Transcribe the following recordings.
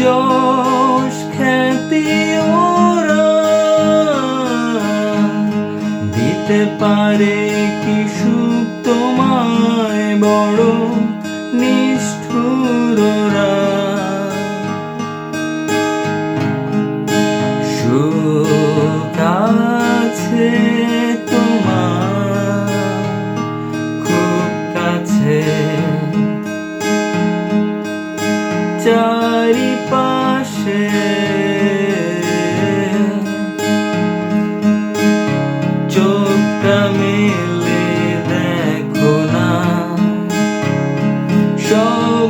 যশ খ্যাতি দিতে পারে কি সুখ তোমায় বড় নিষ্ঠুররা সুখ আছে তোমার কাছে। চারিপাশে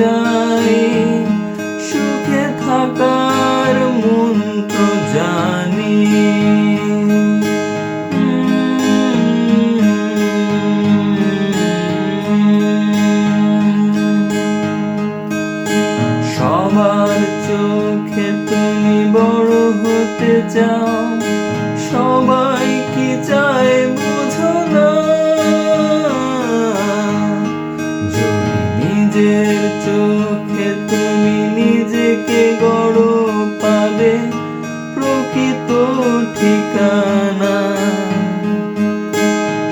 চাই সুখে থাকার মন্ত্র জানি। সবার চোখে তুমি বড় হতে চাও ঠিকানা।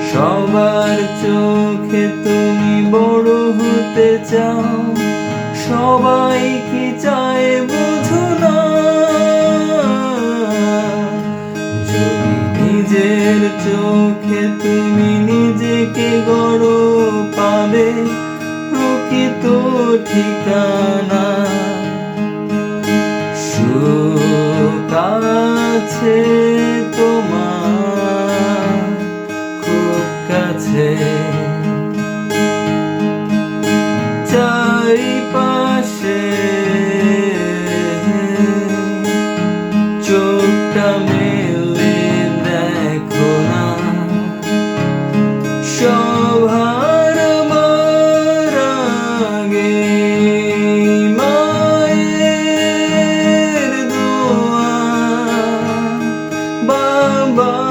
সবার চোখে তুমি বড় হতে চাও, সবাই কি চায় বুঝো না। যদি নিজের চোখে তুমি নিজেকে গড় পাবে, প্রকৃত ঠিকানা। কাছে তোমার খুব কাছে। চারিপাশে চোখটা মেলে দেখো না। সভার আগে Love.